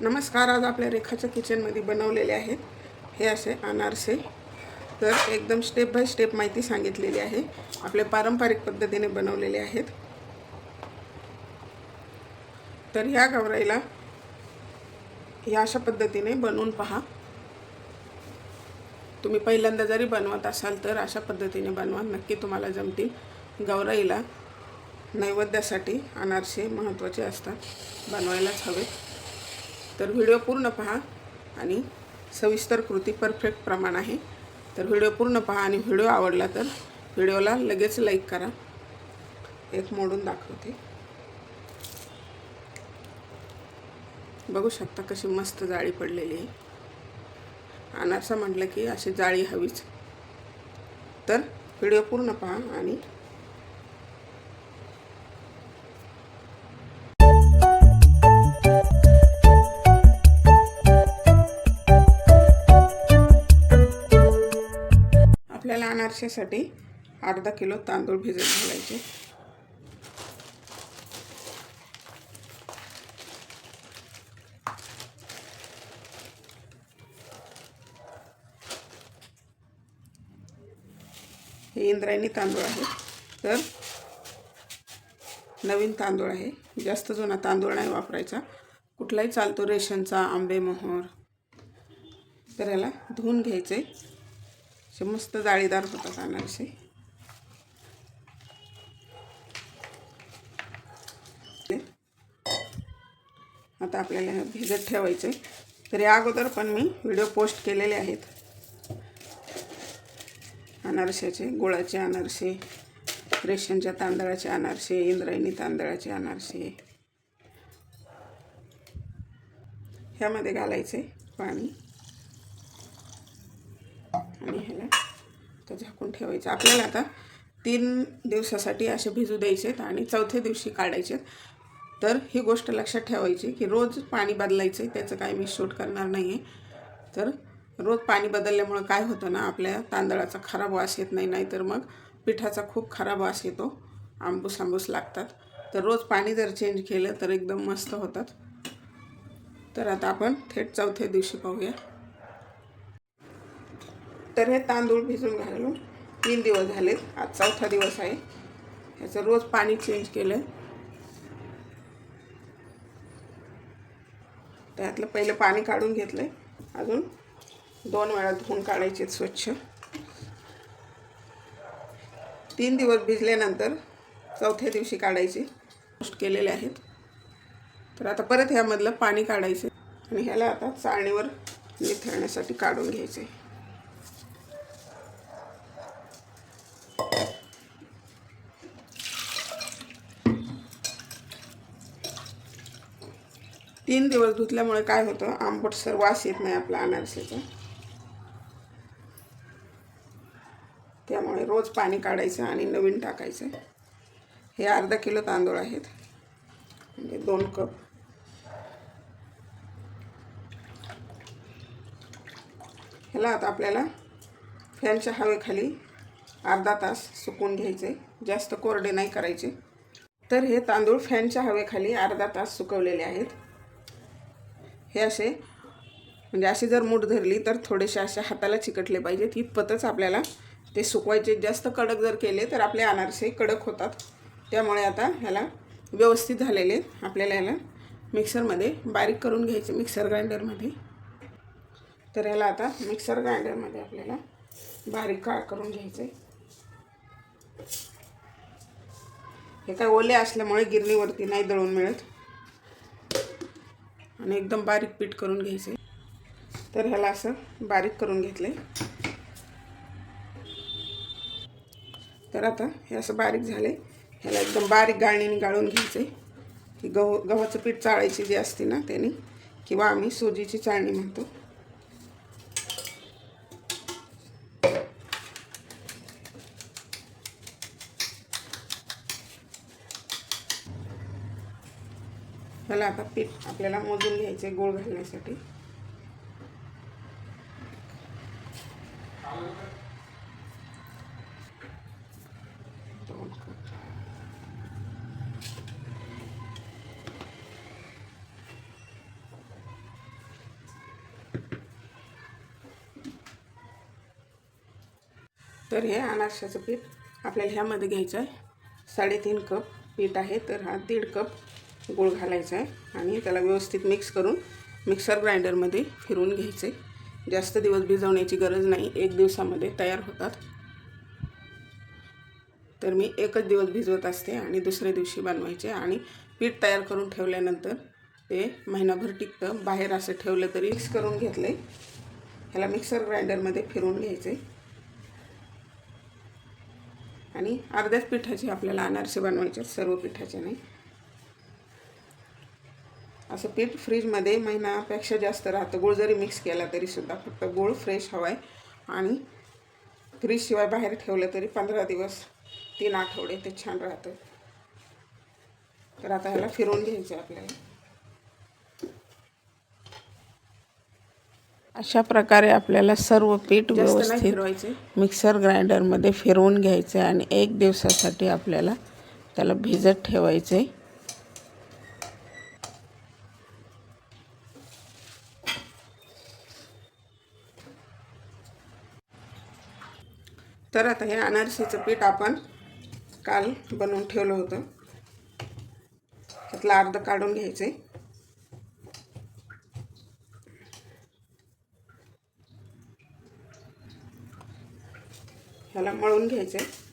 नमस्कार आज आपल्या रेखाच्या किचनमध्ये बनवलेले आहेत हे असे अनारसे. तर एकदम स्टेप बाय स्टेप माहिती सांगितलेली आहे. आपल्या पारंपरिक पद्धतीने बनवलेले आहेत. तर ह्या गवराईला ह्या अशा पद्धतीने बनवून पहा. तुम्ही पहिल्यांदा जरी बनवत असाल तर अशा पद्धतीने बनवा. नक्की तुम्हाला जमतील. गवराईला नैवेद्यासाठी अनारसे महत्त्वाचे असतात. बनवायलाच हवेत तर व्हिडिओ पूर्ण पहा आणि सविस्तर कृती परफेक्ट प्रमाण आहे. तर व्हिडिओ पूर्ण पहा आणि व्हिडिओ आवडला तर व्हिडिओला लगेच लाईक करा. एक मोडून दाखवते. बघू शकता कशी मस्त जाळी पडलेली आहे. अनारसा म्हटलं की अशी जाळी हवीच. तर व्हिडिओ पूर्ण पहा आणि आपल्याला अर्धा किलो तांदूळ भिजत घालायचे. हे इंद्रायणी तांदूळ आहे. तर नवीन तांदूळ आहे. जास्त जुना तांदूळ नाही वापरायचा. कुठलाही चालतो रेशनचा आंबे मोहर तर याला धुवून घ्यायचे. असे मस्त जाळीदार होतात अनारसे. आता आपल्याला हे भिजत ठेवायचे तर या अगोदर पण मी व्हिडिओ पोस्ट केलेले आहेत. अनारशाचे गुळाचे अनारसे रेशनच्या तांदळाचे अनारसे इंद्रायणी तांदळाचे अनारसे. ह्यामध्ये घालायचे पाणी आणि ह्याला तर झाकून ठेवायचं. आपल्याला आता तीन दिवसासाठी असे भिजू द्यायचे आहेत आणि चौथ्या दिवशी काढायचे तर ही गोष्ट लक्षात ठेवायची की रोज पाणी बदलायचं आहे त्याचं काय मी शूट करणार नाही आहे तर रोज पाणी बदलल्यामुळं काय होतं ना आपल्या तांदळाचा खराब वास येत नाही नाहीतर मग पिठाचा खूप खराब वास येतो. आंबूस आंबूस लागतात. तर रोज पाणी जर चेंज केलं तर एकदम मस्त होतात. तर आता आपण थेट चौथ्या दिवशी पाहूया. तर हे तांदूळ भिजून घालून तीन दिवस झालेत. आज चौथा दिवस आहे. ह्याचं रोज पाणी चेंज केलं. त्यातलं पहिलं पाणी काढून घेतलं आहे अजून दोन वेळा धुवून काढायचे स्वच्छ. तीन दिवस भिजल्यानंतर चौथ्या दिवशी काढायचे. पोस्ट केलेले आहेत. तर आता परत ह्यामधलं पाणी काढायचं. आणि ह्याला आता चाळणीवर निथळण्यासाठी काढून घ्यायचे. तीन दिवस धुतल्यामुळे काय होतं? आंबटसर वास येत नाही आपला अनारसेचा. त्यामुळे रोज पाणी काढायचं आणि नवीन टाकायचं. हे अर्धा किलो तांदूळ आहेत. म्हणजे दोन कप. ह्याला आता आपल्याला फॅनच्या हवेखाली अर्धा तास सुकून घ्यायचे. जास्त कोरडे नाही करायचे. तर हे तांदूळ फॅनच्या हवेखाली अर्धा तास सुकवलेले आहेत. हे असे म्हणजे अशी जर मूठ धरली तर थोडेसे असे हाताला चिकटले पाहिजेत. इतपतच आपल्याला ते सुकवायचे. जास्त कडक जर केले तर आपले अनारसे कडक होतात. त्यामुळे आता ह्याला व्यवस्थित झालेले आपल्याला ह्याला मिक्सरमध्ये बारीक करून घ्यायचे मिक्सर ग्राइंडरमध्ये. तर ह्याला आता मिक्सर ग्राइंडरमध्ये आपल्याला बारीक काळ करून घ्यायचे. हे काय ओले असल्यामुळे गिरणीवरती नाही दळून मिळत. आणि एकदम बारीक पीठ करून घ्यायचे. तर ह्याला असं बारीक करून घेतले. तर आता हे असं बारीक झाले. ह्याला एकदम बारीक गाळणीने गाळून घ्यायचे. की गहू गव्हाचं पीठ चाळायची जी असते ना त्याने किंवा आम्ही सुजीची चाळणी म्हणतो. चला आता पीठ आपल्याला मोजून घ्यायचे गोळ घालण्यासाठी. तर हे अनारशाचं पीठ आपल्याला ह्यामध्ये घ्यायचं आहे साडेतीन कप पीठ आहे तर हा दीड कप गूळ घालायचा आहे आणि त्याला व्यवस्थित मिक्स करून मिक्सर ग्राइंडरमध्ये फिरवून घ्यायचे. जास्त दिवस भिजवण्याची गरज नाही. एक दिवसामध्ये तयार होतात. तर मी एकच दिवस भिजवत असते आणि दुसऱ्या दिवशी बनवायचे. आणि पीठ तयार करून ठेवल्यानंतर ते महिनाभर टिकतं. बाहेर असं ठेवलं तरी मिक्स करून घेतले ह्याला मिक्सर ग्राइंडरमध्ये फिरवून घ्यायचे. आणि अर्ध्याच पिठाचे आपल्याला अनारसे बनवायचे सर्व पिठाचे नाही. असं पीठ फ्रीजमध्ये महिनापेक्षा जास्त राहतं. गूळ जरी मिक्स केला तरी सुद्धा फक्त गूळ फ्रेश हवा आहे आणि फ्रीजशिवाय बाहेर ठेवलं तरी पंधरा दिवस तीन आठवडे ते छान राहतं. तर आता ह्याला फिरवून घ्यायचं आहे आपल्याला. अशा प्रकारे आपल्याला सर्व पीठ व्यवस्थित फिरवायचे. मिक्सर ग्राइंडरमध्ये फिरवून घ्यायचे आणि एक दिवसासाठी आपल्याला त्याला भिजत ठेवायचे तर आता हे अनारशीचं पीठ आपण काल बनवून ठेवलं होतं. त्यातलं अर्ध काढून घ्यायचे ह्याला मळून घ्यायचं आहे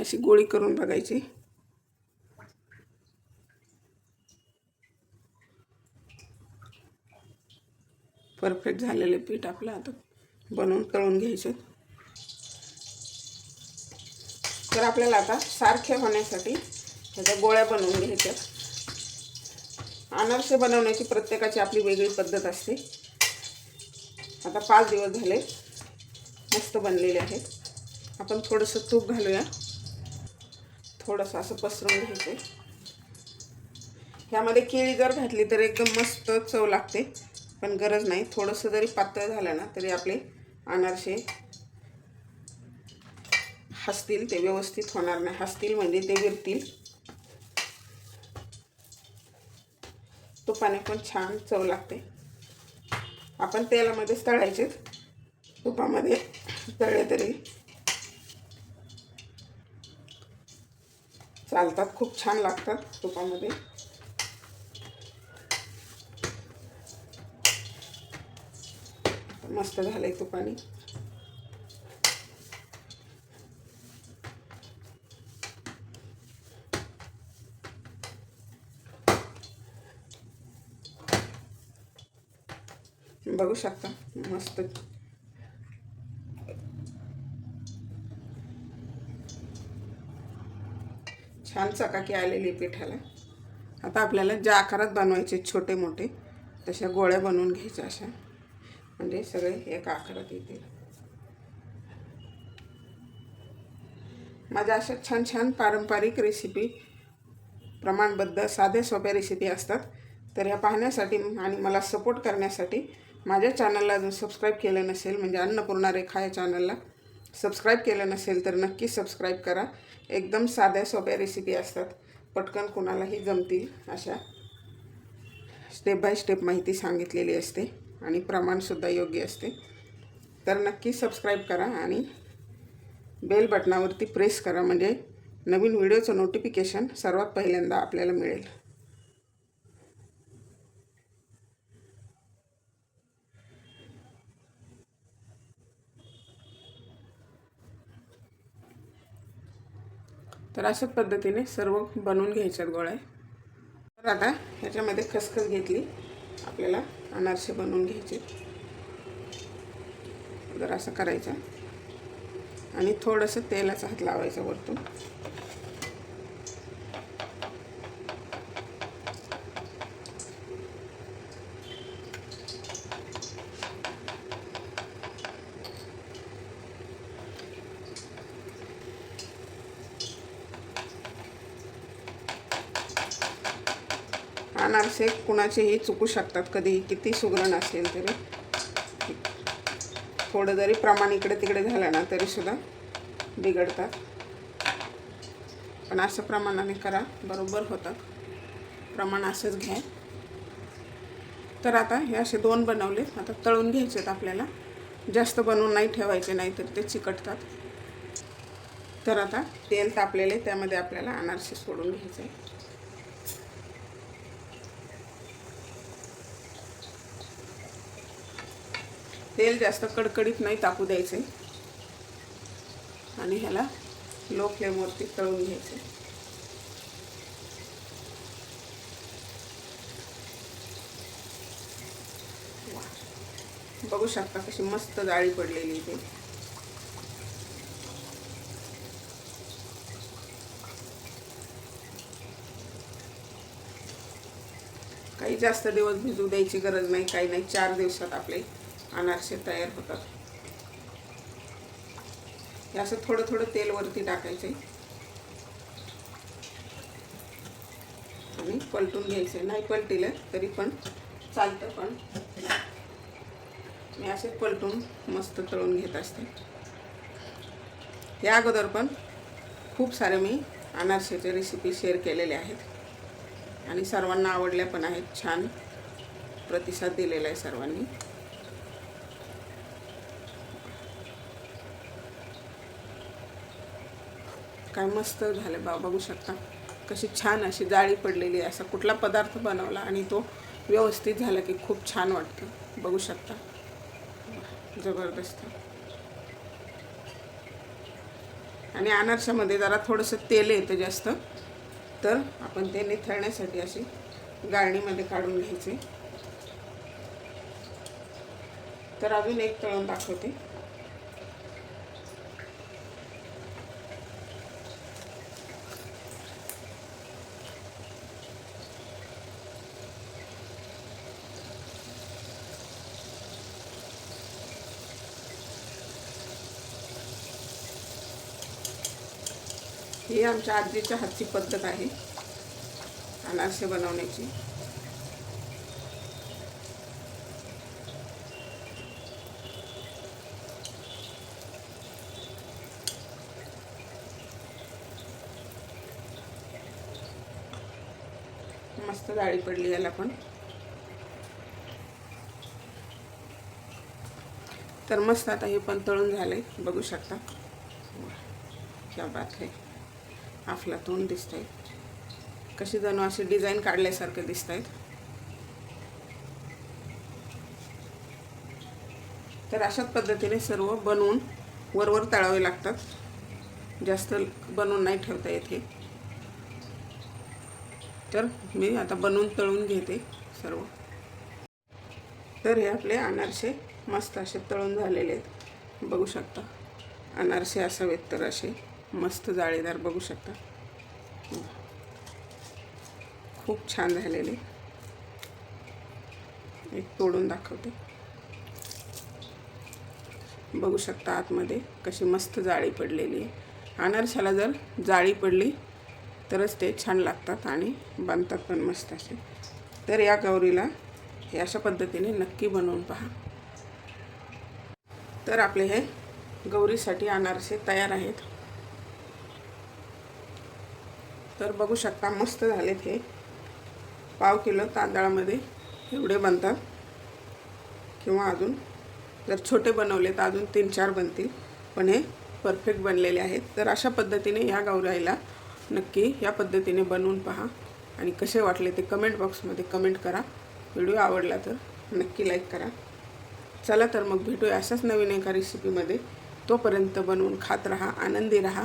अशी गोळी करून बघायची. परफेक्ट झालेले पीठ आपलं आता बनवून तळून घ्यायचं. तर आपल्याला आता सारखे होण्यासाठी ह्याच्या गोळ्या बनवून घ्यायच्या. अनारसे बनवण्याची प्रत्येकाची आपली वेगळी पद्धत असते. आता पाच दिवस झाले मस्त बनलेले आहेत. आपण थोडंसं तूप घालूया. थोडंसं असं पसरून घ्यायचं ह्यामध्ये केळी जर घातली तर एकदम मस्त चव लागते. पण गरज नाही. थोडंसं जरी पातळ झालं ना तरी आपले अनारसे हसतील. ते व्यवस्थित होणार नाही. हसतील म्हणजे ते विरतील. तुपाने पण छान चव लागते. आपण तेलामध्येच तळायचे तुपामध्ये तळले तरी चालतात खूप छान लागतात तुपामध्ये. मस्त झालंय तुपाने बघू शकता मस्त. छान चकाकी आलेली पिठाला. आता आपल्याला ज्या आकारात बनवायचे छोटे मोठे तशा गोळ्या बनवून घ्यायच्या अशा. म्हणजे सगळे एका आकारात येतील. माझ्या अशा छान छान पारंपरिक रेसिपी प्रमाणबद्ध साध्या सोप्या रेसिपी असतात. तर ह्या पाहण्यासाठी आणि मला सपोर्ट करण्यासाठी माझ्या चॅनलला अजून सबस्क्राईब केलं नसेल म्हणजे अन्नपूर्णा रेखा या चॅनलला सबस्क्राईब केलं नसेल तर नक्की सबस्क्राईब करा. एकदम साध्या सोप्या रेसिपी असतात. पटकन कोणालाही जमतील अशा. स्टेप बाय स्टेप माहिती सांगितलेली असते आणि प्रमाणसुद्धा योग्य असते. तर नक्की सबस्क्राईब करा आणि बेल बटनावरती प्रेस करा. म्हणजे नवीन व्हिडिओचं नोटिफिकेशन सर्वात पहिल्यांदा आपल्याला मिळेल. तर अशाच पद्धतीने सर्व बनवून घ्यायच्यात गोळ्या. तर आता ह्याच्यामध्ये खसखस घेतली. आपल्याला अनारसे बनवून घ्यायचे. जर असं करायचं. आणि थोडंसं तेलाचा हात लावायचा वरतून अनारसे कोणाचेही चुकू शकतात कधीही किती सुगरण असेल तरी. थोडं जरी प्रमाण इकडे तिकडे झालं ना तरीसुद्धा बिघडतात. पण असं प्रमाणाने करा बरोबर होतात प्रमाण असंच घ्या. तर आता हे असे दोन बनवले. आता तळून घ्यायचेत आपल्याला. जास्त बनवून नाही ठेवायचे नाही तर ते चिकटतात. तर आता तेल तापलेले त्यामध्ये आपल्याला अनारसे सोडून घ्यायचे. तेल जास्त कडकडीत नाही तापू द्यायचे. आणि ह्याला लो फ्लेमवरती तळून घ्यायचे. बघू शकता कशी मस्त जाळी पडलेली इथे काही जास्त दिवस भिजू द्यायची गरज नाही काही नाही. चार दिवसात आपले अनारसे तयार होतात. हे असं थोडं थोडं तेल वरती आहे आणि पलटून घ्यायचे. नाही पलटिलं तरी पण चालतं पण. मी असे पलटून मस्त तळून घेत असते. या अगोदर पण खूप सारे मी अनारसेच्या रेसिपी शेअर केलेले आहेत. आणि सर्वांना आवडल्या पण आहेत. छान प्रतिसाद दिलेला आहे सर्वांनी. काय मस्त झालं बा बघू शकता. कशी छान अशी जाळी पडलेली आहे. असा कुठला पदार्थ बनवला आणि तो व्यवस्थित झाला की खूप छान वाटतं. बघू शकता. जबरदस्त. आणि अनारशामध्ये जरा थोडंसं तेल येतं जास्त तर आपण ते निथळण्यासाठी अशी गाळणीमध्ये काढून घ्यायचे. तर अजून एक तळण दाखवते. ही आमच्या आजीच्या हातची पद्धत आहे. अनारसे बनवण्याची. मस्त डाळी पडली याला पण. तर मस्त आता हे पण तळून झालंय. बघू शकता. क्या बात आहे अफलातून दिसत आहेत कशी जणू अशी डिझाईन काढल्यासारखे दिसत आहेत तर अशाच पद्धतीने सर्व बनवून वरवर तळावे लागतात. जास्त बनवून नाही ठेवता येते तर मी आता बनवून तळून घेते सर्व. तर हे आपले अनारसे मस्त असे तळून झालेले आहेत. बघू शकता. अनारसे असावेत तर असे. मस्त जाळीदार बघू शकता. खूप छान झालेले. एक तोडून दाखवते. बघू शकता आतमध्ये कशी मस्त जाळी पडलेली आहे. अनारशाला जर जाळी पडली तरच ते छान लागतात आणि बांधतात पण मस्त असे. तर या गौरीला हे अशा पद्धतीने नक्की बनवून पहा. तर आपले हे गौरीसाठी अनारसे तयार आहेत. तर बघू शकता मस्त झालेत हे. पाव किलो तांदळामध्ये एवढे बनतात. किंवा अजून जर छोटे बनवले तर अजून तीन चार बनतील. पण हे परफेक्ट बनलेले आहेत. तर अशा पद्धतीने या गौराईला नक्की या पद्धतीने बनवून पहा. आणि कसे वाटले ते कमेंट बॉक्समध्ये कमेंट करा. व्हिडिओ आवडला तर नक्की लाईक करा. चला तर मग भेटूया अशाच नवीन एका रेसिपीमध्ये तोपर्यंत बनवून खात रहा आनंदी राहा.